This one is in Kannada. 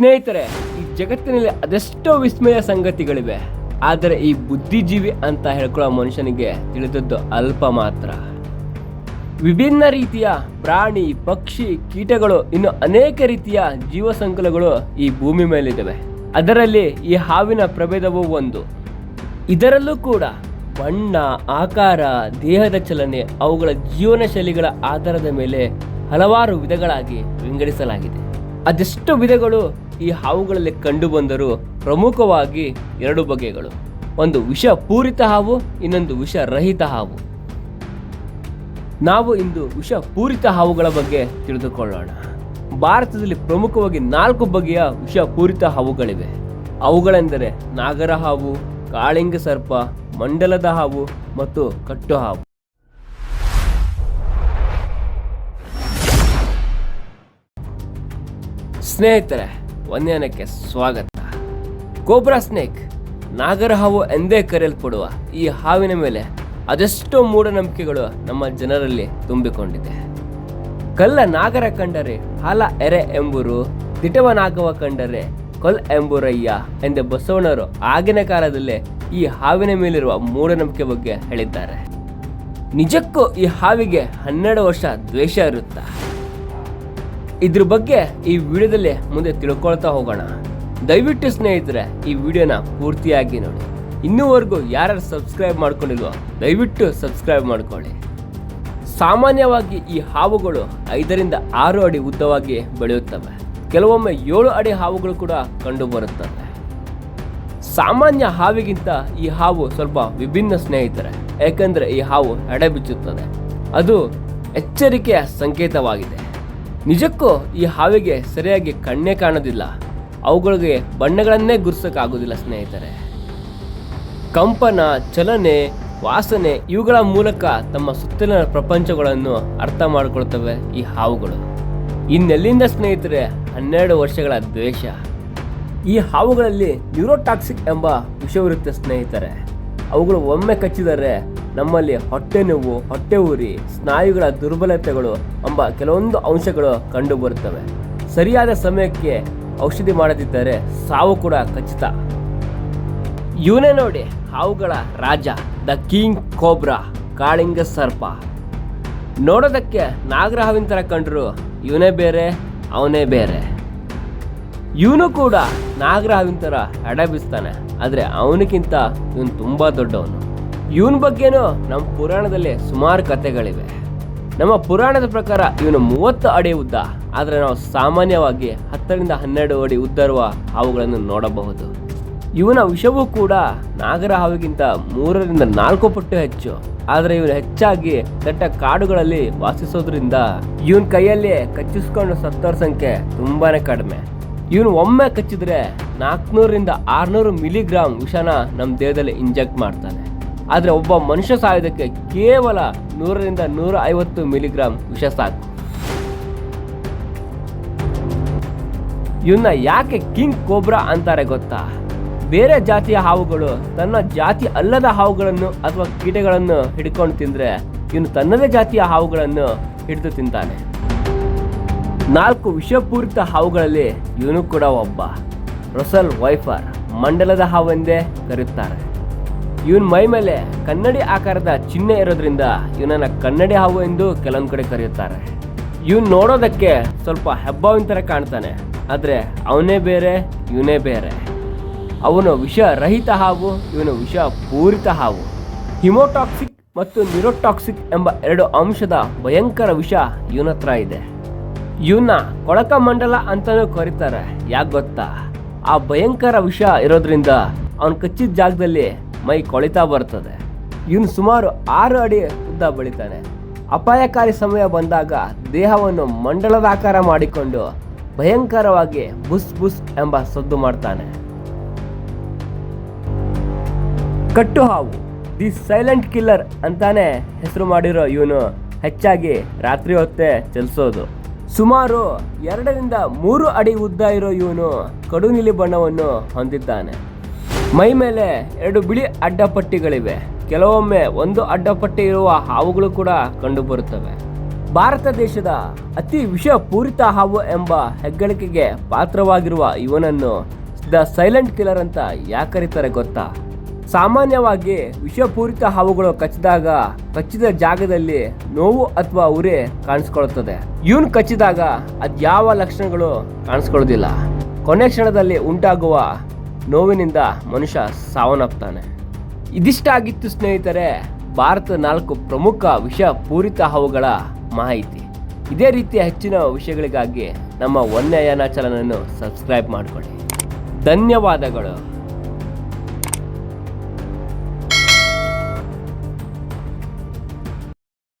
ಸ್ನೇಹಿತರೆ, ಈ ಜಗತ್ತಿನಲ್ಲಿ ಅದೆಷ್ಟೋ ವಿಸ್ಮಯ ಸಂಗತಿಗಳಿವೆ, ಆದರೆ ಈ ಬುದ್ಧಿಜೀವಿ ಅಂತ ಹೇಳ್ಕೊಳ್ಳೋ ಮನುಷ್ಯನಿಗೆ ತಿಳಿದದ್ದು ಅಲ್ಪ ಮಾತ್ರ. ವಿಭಿನ್ನ ರೀತಿಯ ಪ್ರಾಣಿ, ಪಕ್ಷಿ, ಕೀಟಗಳು, ಇನ್ನು ಅನೇಕ ರೀತಿಯ ಜೀವ ಸಂಕುಲಗಳು ಈ ಭೂಮಿ ಮೇಲಿದ್ದಾವೆ. ಅದರಲ್ಲಿ ಈ ಹಾವಿನ ಪ್ರಭೇದವೂ ಒಂದು. ಇದರಲ್ಲೂ ಕೂಡ ಬಣ್ಣ, ಆಕಾರ, ದೇಹದ ಚಲನೆ, ಅವುಗಳ ಜೀವನ ಶೈಲಿಗಳ ಆಧಾರದ ಮೇಲೆ ಹಲವಾರು ವಿಧಗಳಾಗಿ ವಿಂಗಡಿಸಲಾಗಿದೆ. ಅದೆಷ್ಟು ವಿಧಗಳು ಈ ಹಾವುಗಳಲ್ಲಿ ಕಂಡುಬಂದರೂ ಪ್ರಮುಖವಾಗಿ ಎರಡು ಬಗೆಗಳು. ಒಂದು ವಿಷ ಪೂರಿತ ಹಾವು, ಇನ್ನೊಂದು ವಿಷ ರಹಿತ ಹಾವು. ನಾವು ಇಂದು ವಿಷ ಪೂರಿತ ಹಾವುಗಳ ಬಗ್ಗೆ ತಿಳಿದುಕೊಳ್ಳೋಣ. ಭಾರತದಲ್ಲಿ ಪ್ರಮುಖವಾಗಿ ನಾಲ್ಕು ಬಗೆಯ ವಿಷಪೂರಿತ ಹಾವುಗಳಿವೆ. ಅವುಗಳೆಂದರೆ ನಾಗರ ಹಾವು, ಕಾಳಿಂಗ ಸರ್ಪ, ಮಂಡಲದ ಹಾವು ಮತ್ತು ಕಟ್ಟು ಹಾವು. ಸ್ನೇಹಿತರೆ ಒಂದೇನಕ್ಕೆ ಸ್ವಾಗತ. ಕೋಬ್ರಾ ಸ್ನೇಕ್, ನಾಗರ ಹಾವು ಎಂದೇ ಕರೆಯಲ್ಪಡುವ ಈ ಹಾವಿನ ಮೇಲೆ ಅದೆಷ್ಟೋ ಮೂಢನಂಬಿಕೆಗಳು ನಮ್ಮ ಜನರಲ್ಲಿ ತುಂಬಿಕೊಂಡಿದೆ. ಕಲ್ಲ ನಾಗರ ಕಂಡರೆ ಹಾಲ ಎರೆ ಎಂಬುರು, ದಿಟವ ನಾಗವ ಕಂಡರೆ ಕೊಲ್ ಎಂಬುರಯ್ಯ ಎಂದೇ ಬಸವಣ್ಣರು ಆಗಿನ ಕಾಲದಲ್ಲೇ ಈ ಹಾವಿನ ಮೇಲಿರುವ ಮೂಢನಂಬಿಕೆ ಬಗ್ಗೆ ಹೇಳಿದ್ದಾರೆ. ನಿಜಕ್ಕೂ ಈ ಹಾವಿಗೆ ಹನ್ನೆರಡು ವರ್ಷ ದ್ವೇಷ ಇರುತ್ತಾ? ಇದ್ರ ಬಗ್ಗೆ ಈ ವಿಡಿಯೋದಲ್ಲಿ ಮುಂದೆ ತಿಳ್ಕೊಳ್ತಾ ಹೋಗೋಣ. ದಯವಿಟ್ಟು ಸ್ನೇಹಿತರೆ, ಈ ವಿಡಿಯೋನ ಪೂರ್ತಿಯಾಗಿ ನೋಡಿ. ಇನ್ನೂವರೆಗೂ ಯಾರ್ಯಾರು ಸಬ್ಸ್ಕ್ರೈಬ್ ಮಾಡ್ಕೊಂಡಿಲ್ವೋ, ದಯವಿಟ್ಟು ಸಬ್ಸ್ಕ್ರೈಬ್ ಮಾಡ್ಕೊಳ್ಳಿ. ಸಾಮಾನ್ಯವಾಗಿ ಈ ಹಾವುಗಳು ಐದರಿಂದ ಆರು ಅಡಿ ಉದ್ದವಾಗಿ ಬೆಳೆಯುತ್ತವೆ. ಕೆಲವೊಮ್ಮೆ ಏಳು ಅಡಿ ಹಾವುಗಳು ಕೂಡ ಕಂಡುಬರುತ್ತವೆ. ಸಾಮಾನ್ಯ ಹಾವಿಗಿಂತ ಈ ಹಾವು ಸ್ವಲ್ಪ ವಿಭಿನ್ನ ಸ್ನೇಹಿತರೆ, ಏಕೆಂದರೆ ಈ ಹಾವು ಎಡೆ ಬಿಚ್ಚುತ್ತದೆ. ಅದು ಎಚ್ಚರಿಕೆಯ ಸಂಕೇತವಾಗಿದೆ. ನಿಜಕ್ಕೂ ಈ ಹಾವಿಗೆ ಸರಿಯಾಗಿ ಕಣ್ಣೇ ಕಾಣೋದಿಲ್ಲ. ಅವುಗಳಿಗೆ ಬಣ್ಣಗಳನ್ನೇ ಗುರ್ಸೋಕ್ಕಾಗೋದಿಲ್ಲ ಸ್ನೇಹಿತರೆ. ಕಂಪನ, ಚಲನೆ, ವಾಸನೆ ಇವುಗಳ ಮೂಲಕ ತಮ್ಮ ಸುತ್ತಲಿನ ಪ್ರಪಂಚಗಳನ್ನು ಅರ್ಥ ಮಾಡಿಕೊಳ್ತವೆ ಈ ಹಾವುಗಳು. ಇನ್ನೆಲ್ಲಿಂದ ಸ್ನೇಹಿತರೆ ಹನ್ನೆರಡು ವರ್ಷಗಳ ದ್ವೇಷ. ಈ ಹಾವುಗಳಲ್ಲಿ ನ್ಯೂರೋಟಾಕ್ಸಿಕ್ ಎಂಬ ವಿಷವಿರುತ್ತೆ ಸ್ನೇಹಿತರೆ. ಅವುಗಳು ಒಮ್ಮೆ ಕಚ್ಚಿದರೆ ನಮ್ಮಲ್ಲಿ ಹೊಟ್ಟೆ ನೋವು, ಹೊಟ್ಟೆ ಉರಿ, ಸ್ನಾಯುಗಳ ದುರ್ಬಲತೆಗಳು ಎಂಬ ಕೆಲವೊಂದು ಅಂಶಗಳು ಕಂಡುಬರುತ್ತವೆ. ಸರಿಯಾದ ಸಮಯಕ್ಕೆ ಔಷಧಿ ಮಾಡದಿದ್ದರೆ ಸಾವು ಕೂಡ ಖಚಿತ. ಇವನೇ ನೋಡಿ, ಹಾವುಗಳ ರಾಜ, ದ ಕಿಂಗ್ ಕೋಬ್ರಾ, ಕಾಳಿಂಗ ಸರ್ಪ. ನೋಡೋದಕ್ಕೆ ನಾಗರ ಹಾವಿನ ಥರ ಕಂಡ್ರು ಇವನೇ ಬೇರೆ, ಅವನೇ ಬೇರೆ. ಇವನು ಕೂಡ ನಾಗರ ಹಾವಿನ ಥರ ಎಡಬಿಸ್ತಾನೆ ಆದರೆ ಅವನಿಗಿಂತ ಇವನು ತುಂಬ ದೊಡ್ಡವನು. ಇವನ ಬಗ್ಗೆನೂ ನಮ್ಮ ಪುರಾಣದಲ್ಲಿ ಸುಮಾರು ಕಥೆಗಳಿವೆ. ನಮ್ಮ ಪುರಾಣದ ಪ್ರಕಾರ ಇವನು ಮೂವತ್ತು ಅಡಿ ಉದ್ದ, ಆದರೆ ನಾವು ಸಾಮಾನ್ಯವಾಗಿ ಹತ್ತರಿಂದ ಹನ್ನೆರಡು ಅಡಿ ಉದ್ದರುವ ಹಾವುಗಳನ್ನು ನೋಡಬಹುದು. ಇವನ ವಿಷವೂ ಕೂಡ ನಾಗರ ಹಾವಿಗಿಂತ ಮೂರರಿಂದ ನಾಲ್ಕು ಪಟ್ಟು ಹೆಚ್ಚು, ಆದರೆ ಇವನು ಹೆಚ್ಚಾಗಿ ದಟ್ಟ ಕಾಡುಗಳಲ್ಲಿ ವಾಸಿಸೋದ್ರಿಂದ ಇವನ ಕೈಯಲ್ಲಿ ಕಚ್ಚಿಸ್ಕೊಂಡು ಸತ್ತೋರ್ ಸಂಖ್ಯೆ ತುಂಬಾನೇ ಕಡಿಮೆ. ಇವನು ಒಮ್ಮೆ ಕಚ್ಚಿದ್ರೆ ನಾಲ್ಕುನೂರರಿಂದ ಆರುನೂರು ಮಿಲಿಗ್ರಾಮ್ ವಿಷನ ನಮ್ಮ ದೇಹದಲ್ಲಿ ಇಂಜೆಕ್ಟ್ ಮಾಡ್ತಾನೆ. ಆದರೆ ಒಬ್ಬ ಮನುಷ್ಯ ಸಾಯೋದಕ್ಕೆ ಕೇವಲ ನೂರರಿಂದ ನೂರ ಐವತ್ತು ಮಿಲಿಗ್ರಾಮ್ ವಿಷ ಸಾಕು. ಇವನ್ನ ಯಾಕೆ ಕಿಂಗ್ ಕೋಬ್ರಾ ಅಂತಾರೆ ಗೊತ್ತಾ? ಬೇರೆ ಜಾತಿಯ ಹಾವುಗಳು ತನ್ನ ಜಾತಿ ಅಲ್ಲದ ಹಾವುಗಳನ್ನು ಅಥವಾ ಕೀಟಗಳನ್ನು ಹಿಡ್ಕೊಂಡು ತಿಂದರೆ ಇವನು ತನ್ನದೇ ಜಾತಿಯ ಹಾವುಗಳನ್ನು ಹಿಡಿದು ತಿಂತಾನೆ. ನಾಲ್ಕು ವಿಷಪೂರಿತ ಹಾವುಗಳಲ್ಲಿ ಇವನು ಕೂಡ ಒಬ್ಬ. ರೊಸಲ್ ವೈಫರ್ ಮಂಡಲದ ಹಾವೆಂದೇ ಕರೆಯುತ್ತಾರೆ. ಇವನ್ ಮೈ ಮೇಲೆ ಕನ್ನಡಿ ಆಕಾರದ ಚಿಹ್ನೆ ಇರೋದ್ರಿಂದ ಇವನನ್ನ ಕನ್ನಡಿ ಹಾವು ಎಂದು ಕೆಲವೊಂದು ಕಡೆ ಕರೆಯುತ್ತಾರೆ. ಇವನ್ ನೋಡೋದಕ್ಕೆ ಸ್ವಲ್ಪ ಹೆಬ್ಬಾವಿನ ಥರ ಕಾಣ್ತಾನೆ, ಆದರೆ ಅವನೇ ಬೇರೆ, ಇವನೇ ಬೇರೆ. ಅವನು ವಿಷ ರಹಿತ ಹಾವು, ಇವನು ವಿಷ ಪೂರಿತ ಹಾವು. ಹಿಮೋಟಾಕ್ಸಿಕ್ ಮತ್ತು ನ್ಯೂರೋಟಾಕ್ಸಿಕ್ ಎಂಬ ಎರಡು ಅಂಶದ ಭಯಂಕರ ವಿಷ ಇವನತ್ರ ಇದೆ. ಇವನ್ನ ಕೊಳಕ ಮಂಡಲ ಅಂತಾನೂ ಕರೀತಾರೆ. ಯಾಕೆ ಗೊತ್ತಾ? ಆ ಭಯಂಕರ ವಿಷ ಇರೋದ್ರಿಂದ ಅವನು ಕಚ್ಚಿದ ಜಾಗದಲ್ಲಿ ಮೈ ಕೊಳಿತಾ ಬರ್ತದೆ. ಇವನು ಸುಮಾರು ಆರು ಅಡಿ ಉದ್ದ ಬೆಳಿತಾನೆ. ಅಪಾಯಕಾರಿ ಸಮಯ ಬಂದಾಗ ದೇಹವನ್ನು ಮಂಡಲದ ಆಕಾರ ಮಾಡಿಕೊಂಡು ಭಯಂಕರವಾಗಿ ಬುಸ್ ಬುಸ್ ಎಂಬ ಸದ್ದು ಮಾಡ್ತಾನೆ. ಕಟ್ಟು ಹಾವು ದಿ ಸೈಲೆಂಟ್ ಕಿಲ್ಲರ್ ಅಂತಾನೆ ಹೆಸರು ಮಾಡಿರೋ ಇವನು ಹೆಚ್ಚಾಗಿ ರಾತ್ರಿ ಹೊತ್ತೇ ಚಲಿಸೋದು. ಸುಮಾರು ಎರಡರಿಂದ ಮೂರು ಅಡಿ ಉದ್ದ ಇರೋ ಇವನು ಕಡು ನೀಲಿ ಬಣ್ಣವನ್ನು ಹೊಂದಿದ್ದಾನೆ. ಮೈ ಮೇಲೆ ಎರಡು ಬಿಳಿ ಅಡ್ಡಪಟ್ಟಿಗಳಿವೆ. ಕೆಲವೊಮ್ಮೆ ಒಂದು ಅಡ್ಡಪಟ್ಟಿ ಇರುವ ಹಾವುಗಳು ಕೂಡ ಕಂಡುಬರುತ್ತವೆ. ಭಾರತ ದೇಶದ ಅತಿ ವಿಷಪೂರಿತ ಹಾವು ಎಂಬ ಹೆಗ್ಗಳಿಕೆಗೆ ಪಾತ್ರವಾಗಿರುವ ಇವನನ್ನು ದ ಸೈಲೆಂಟ್ ಕಿಲ್ಲರ್ ಅಂತ ಯಾಕರಿತಾರೆ ಗೊತ್ತಾ? ಸಾಮಾನ್ಯವಾಗಿ ವಿಷಪೂರಿತ ಹಾವುಗಳು ಕಚ್ಚಿದಾಗ, ಕಚ್ಚಿದ ಜಾಗದಲ್ಲಿ ನೋವು ಅಥವಾ ಉರಿ ಕಾಣಿಸ್ಕೊಳ್ಳುತ್ತದೆ. ಇವನ್ ಕಚ್ಚಿದಾಗ ಅದ್ಯಾವ ಲಕ್ಷಣಗಳು ಕಾಣಿಸ್ಕೊಳ್ಳೋದಿಲ್ಲ. ಕೊನೆ ಕ್ಷಣದಲ್ಲಿ ಉಂಟಾಗುವ ನೋವಿನಿಂದ ಮನುಷ್ಯ ಸಾವನ್ನಪ್ತಾನೆ. ಇದಿಷ್ಟಾಗಿತ್ತು ಸ್ನೇಹಿತರೆ ಭಾರತದ ನಾಲ್ಕು ಪ್ರಮುಖ ವಿಷಪೂರಿತ ಹಾವುಗಳ ಮಾಹಿತಿ. ಇದೇ ರೀತಿಯ ಹೆಚ್ಚಿನ ವಿಷಯಗಳಿಗಾಗಿ ನಮ್ಮ ವನ್ಯಯಾನ ಚಾನಲನ್ನು ಸಬ್ಸ್ಕ್ರೈಬ್ ಮಾಡಿಕೊಳ್ಳಿ. ಧನ್ಯವಾದಗಳು.